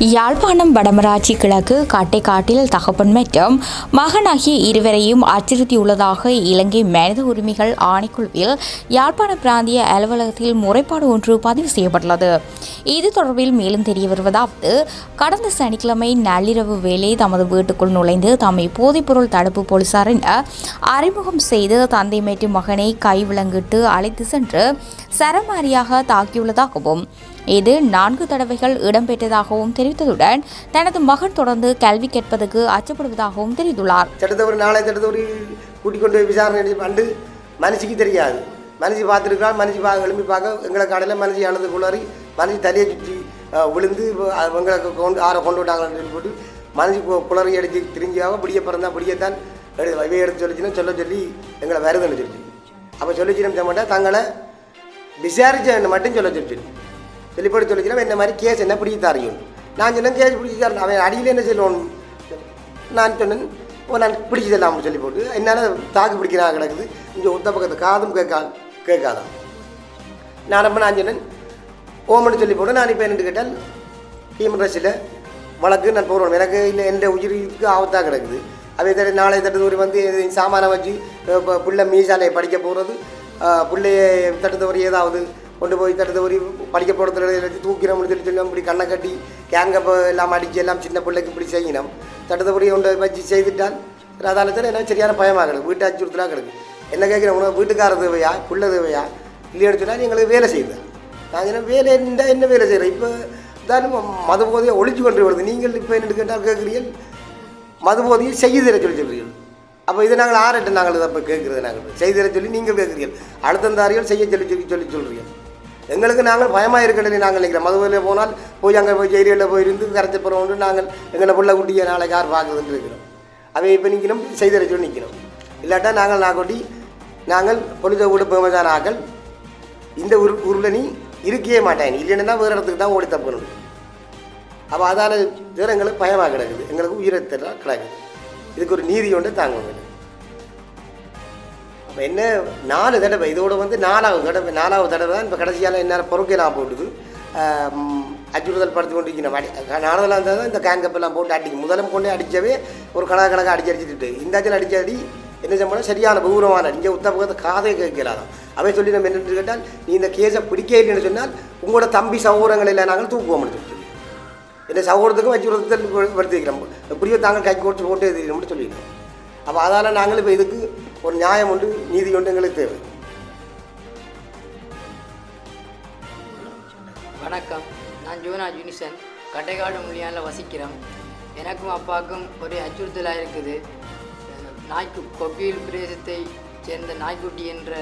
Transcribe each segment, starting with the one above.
யாழ்ப்பாணம் வடமராட்சி கிழக்கு காட்டைக்காட்டில் தகப்பன் மற்றும் மகனாகிய இருவரையும் அச்சுறுத்தியுள்ளதாக இலங்கை மனித உரிமைகள் ஆணைக்குழுவில் யாழ்ப்பாண பிராந்திய அலுவலகத்தில் முறைப்பாடு ஒன்று பதிவு செய்யப்பட்டுள்ளது. இது தொடர்பில் மேலும் தெரிய வருவதாவது கடந்த சனிக்கிழமை நள்ளிரவு வேளை தமது வீட்டுக்குள் நுழைந்து தம்மை போதைப்பொருள் தடுப்பு போலீசாரின் அறிமுகம் செய்து தந்தை மற்றும் மகனை கைவிலங்கிட்டு அழைத்து சென்று சரமாரியாக தாக்கியுள்ளதாகவும் இது நான்கு தடவைகள் இடம்பெற்றதாகவும் தெரிவித்ததுடன் தனது மகன் தொடர்ந்து கல்வி கேட்பதற்கு அச்சப்படுவதாகவும் தெரிவித்துள்ளார். தடுத்தவர் நாளை தடுத்தவர் கூட்டிக் கொண்டு விசாரணை பண்ணி மனுஷிக்கு தெரியாது. மனுஷி பார்த்துருக்கான் மனுஷி பார்க்க எழுப்பி பார்க்க எங்களை கடையில் மனுஷி அழுது குளறி மனுஷி தலையை சுற்றி விழுந்து எங்களை கொண்டு ஆரை கொண்டு விட்டாங்கன்னு சொல்லி போட்டு மனுஷி குளறி அடித்து திரிஞ்சாக பிடிய பிறந்தா பிடியத்தான் எடு இவை எடுத்து சொல்லிச்சுன்னா சொல்ல சொல்லி எங்களை வருதுன்னு சொல்லி அப்போ சொல்லிச்சு மாட்டேன் தங்களை விசாரிச்ச மட்டும் சொல்ல சொல்லி சொல்லி போட்டு என்ன மாதிரி கேஸ் என்ன பிடிச்சி தாரியும் நான் சொன்னேன் கேஸ் பிடிச்சி தரேன் அவன் அடியில் என்ன சொல்லணும் நான் சொன்னேன் ஓ நான் பிடிச்சதெல்லாம் சொல்லி போட்டு என்னால் தாக்கு பிடிக்கிறாங்க கிடக்குது. இங்கே ஒத்த பக்கத்து காதும் கேட்கா கேட்காதான் நான் ரொம்ப நான் சொன்னேன் ஓமன்னு சொல்லி போட்டு நான் இப்போ என்னென்னு கேட்டால் ஹியூமன் ரைட்ஸில் வழக்கு நான் போகிறோம் எனக்கு இல்லை எந்த உயிருக்கு ஆபத்தாக கிடக்குது. அதே தடவை நாளை தட்டுதோறி வந்து சாமானை வச்சு இப்போ பிள்ளை மீசாலையை படிக்க போகிறது பிள்ளைய தட்டுத்தவரி ஏதாவது கொண்டு போய் தட்டுத்தவரி படிக்க போகிறதுல வச்சு தூக்கிறோம்னு சொல்லி சொல்லி இப்படி கண்ணை கட்டி கேங்கப்போ எல்லாம் அடித்து எல்லாம் சின்ன பிள்ளைக்கு இப்படி செய்யணும். தட்டுத்தவரி கொண்டு வச்சு செய்துட்டால் அதால என்ன சரியான பயமாக கிடக்கு வீட்டு அச்சுறுத்தலாக கிடக்கு. என்ன கேட்குறேன் உனக்கு வீட்டுக்கார தேவையா? பிள்ளை தேவையா? இல்லைன்னு சொன்னால் எங்களுக்கு வேலை செய்யுது நாங்கள் என்ன வேலை இருந்தால் என்ன வேலை செய்கிறேன் இப்போ தான் மது போதையை ஒழிச்சு கொண்டு வருது. நீங்கள் இப்போ என்ன கேட்டால் கேட்குறீர்கள். மது போதையை செய்து சொல்லி சொல்கிறீர்கள். அப்போ இதை நாங்கள் ஆரட்டு நாங்கள் இதை இப்போ கேட்குறது நாங்கள் செய்து சொல்லி நீங்கள் கேட்குறீர்கள். அடுத்தந்தாரிகள் செய்ய சொல்லி சொல்லி சொல்லி சொல்கிறீர்கள். எங்களுக்கு நாங்கள் பயமாக இருக்கணும் நாங்கள் நினைக்கிறோம் மதுவில் போனால் போய் அங்கே போய் ஜெயிலில் போயிருந்து கரைச்சி போகிறோம் நாங்கள் எங்களை பிள்ளை குட்டியை நாளைக்கு யார் பார்க்குதுன்னு இருக்கிறோம். அவை இப்போ நிற்கணும் செய்து சொல்லி நிற்கணும் இல்லாட்டா நாங்கள் நாகொட்டி நாங்கள் பொழுத கூட பேமசான ஆக்கள் இந்த உரு உருளை நீ இருக்கவே மாட்டேன். இல்லைன்னா வேறு இடத்துக்கு தான் ஓடி தப்பணும் அப்போ அதால் வேறு எங்களுக்கு பயமாக கிடக்குது. எங்களுக்கு உயிரத்தெல்லாம் கிடக்குது. இதுக்கு ஒரு நீதி ஒன்று தாங்க அப்போ என்ன? நாலு தடவை. இதோட வந்து நாலாவது தடவை நாலாவது தடவை தான் இப்போ கடைசியால் என்ன பொறுக்கலாம் போட்டுது. அச்சுறுத்தல் படுத்தி கொண்டு இருக்கிறேன் நாளதெல்லாம் இருந்தால் தான் இந்த கேங்கப்பெல்லாம் போட்டு அடிக்கும் முதலம் கொண்டே அடித்தவே ஒரு கணக்கு கணக்காக அடிச்சு அடிச்சுட்டு இந்த அச்சல் அடி என்ன செய்யணும் சரியான பௌரவமான இங்கே உத்த பக்கத்து காதே கேட்கலாம் அவன் சொல்லி நம்ம என்ன கேட்டால் நீ இந்த கேஸை பிடிக்க இல்லைன்னு சொன்னால் உங்களோட தம்பி சௌகரங்கள் இல்லை நாங்கள் தூக்குவோம்னு சொல்லி. என்ன சகோதரத்துக்கும் அச்சுறுத்தல் படுத்திக்கிறோம். எப்படியோ தாங்கள் கை கோட்டு போட்டு எழுதிக்கணும்னு சொல்லிடுறோம் அப்போ அதால் நாங்கள் இப்போ இதுக்கு ஒரு நியாயம் உண்டு நீதி உண்டு எங்களுக்கு தேவை. வணக்கம். நான் ஜோனா ஜுனிசன் கட்டைக்காடு மொழியால் வசிக்கிறோம் எனக்கும் அப்பாவுக்கும் ஒரு அச்சுறுத்தலாக இருக்குது. நாய்க்கு கொக்கியில் பிரதேசத்தை சேர்ந்த நாய்க்குட்டி என்ற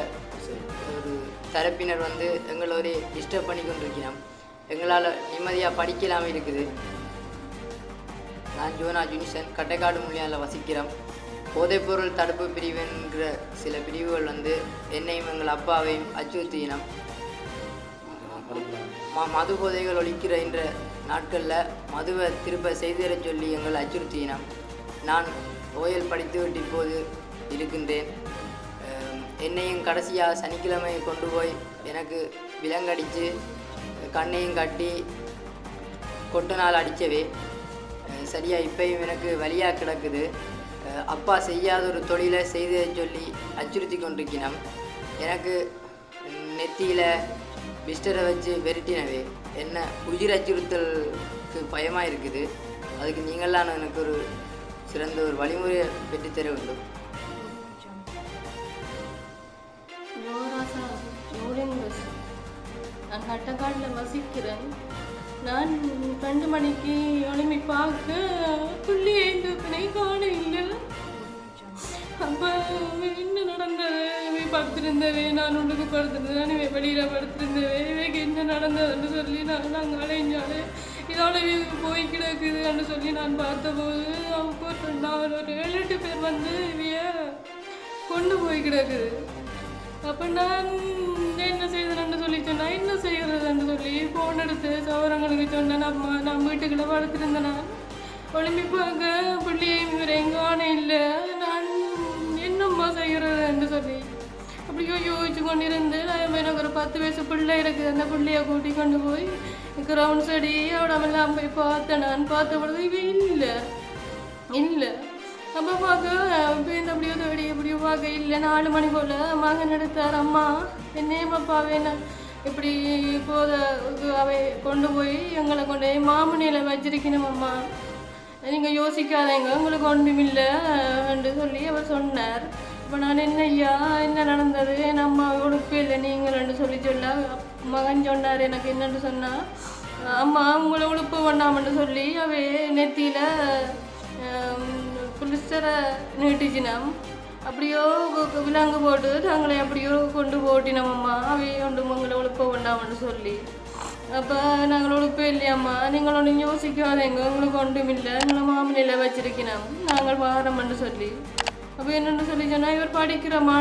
ஒரு தரப்பினர் வந்து எங்களோட டிஸ்டர்ப் பண்ணி கொண்டிருக்கிறோம் எங்களால் நிம்மதியாக படிக்கலாமல் இருக்குது. நான் ஜோனா ஜுனிசன் கட்டைக்காடு மொழியால் வசிக்கிறோம் போதைப்பொருள் தடுப்பு பிரிவுங்கிற சில பிரிவுகள் வந்து என்னையும் எங்கள் அப்பாவையும் அச்சுறுத்தினம் ம- மது போதைகள் ஒழிக்கிற என்ற நாட்களில் மதுவை திரும்ப செய்திட சொல்லி எங்களை அச்சுறுத்தினம் நான் ஓயல் படித்துவிட்டு இப்போது இருக்கின்றேன். என்னையும் கடைசியாக சனிக்கிழமை கொண்டு போய் எனக்கு விலங்கடித்து கண்ணையும் கட்டி கொட்டு நாள் அடித்தவே சரியாக இப்பையும் எனக்கு வழியாக கிடக்குது. அப்பா செய்யாத ஒரு தொழிலை செய்து சொல்லி அச்சுறுத்தி கொண்டிருக்கிறோம் எனக்கு நெத்தியில் பிஸ்டரை வச்சு வெரிட்டினவே. என்ன உயிர் அச்சுறுத்தலுக்கு பயமாக இருக்குது அதுக்கு நீங்களாம் எனக்கு ஒரு சிறந்த ஒரு வழிமுறையை பெற்றுத்தர வேண்டும். நான் கட்டக்காட்டில் வசிக்கிறேன். நான் ரெண்டு மணிக்கு எழுப்பி பார்க்க புள்ளி ஐந்து பிணை அப்போ என்ன நடந்தது. இவை படுத்திருந்தவே நான் உள்ளுக்கு படுத்திருந்தேன் இவை வெளியில் படுத்திருந்தவே இவைக்கு என்ன நடந்ததுன்னு சொல்லி நான் நாங்கள் அலைஞ்சாலே இதோட போய் கிடக்குதுன்னு சொல்லி நான் பார்த்தபோது அவங்க ஒரு நான் ஒரு ஏழு எட்டு பேர் வந்து இவைய கொண்டு போய் கிடக்குது. அப்போ நான் என்ன செய்யறதுன்னு சொல்லி சொன்னேன் என்ன செய்யறதுன்னு சொல்லி ஃபோன் எடுத்து சவரங்களுக்கு சொன்னேன். அம்மா நான் வீட்டுக்குள்ளே படுத்திருந்தேன்? நான் ஒளிம்பி பார்க்க பிள்ளையும் இவரையும் காண இல்லை. சும்மா செய்கிறதுன்னு சொல்லி. அப்படியோ யோசிச்சு கொண்டிருந்து எனக்கு ஒரு பத்து வயசு பிள்ளை இருக்குது அந்த பிள்ளைய கூட்டி கொண்டு போய் கிரவுண்ட் செடி அவடமெல்லாம் போய் பார்த்தேன் நான் பார்த்த பொழுது இவ இல்லை. இல்லை. அப்போ பார்க்க இப்போ இந்த அப்படியோ தேடி எப்படியோ பார்க்க இல்லை. நாலு மணி போல் மகன் எடுத்தார். அம்மா என்னேமாப்பா வேணும் இப்படி போத அவை கொண்டு போய் எங்களை கொண்டு போய் மாமனியில் வச்சிருக்கணும் அம்மா. நீங்கள் யோசிக்காதீங்க. உங்களுக்கு ஒன்றுமில்லை என்று சொல்லி அவர் சொன்னார். இப்போ நான் என்ன ஐயா என்ன நடந்தது? என் அம்மா உடுப்பு இல்லை நீங்கள்னு சொல்லி சொல்ல. மகன் சொன்னார் எனக்கு என்னன்னு சொன்னால் அம்மா உங்களை உடுப்பு வேண்டாமன்னு சொல்லி அவை நெத்தியில் புலிஸ்டரை நீட்டிச்சினாம். அப்படியோ விலங்கு போட்டு தங்களை அப்படியோ கொண்டு போட்டினோம் அம்மா. அவை கொண்டு உங்களை உழுப்ப வேண்டாமன்னு சொல்லி. அப்போ நாங்கள் உழுப்பே இல்லையாம்மா நீங்கள் ஒன்றும் யோசிக்காதேங்க. உங்களுக்கு ஒன்றும் இல்லை. எங்களை மாமனியில் வச்சிருக்கணும் நாங்கள் வாரம்னு சொல்லி. அப்போ என்னென்னு சொல்லி சொன்னால் இவர் படிக்கிற மா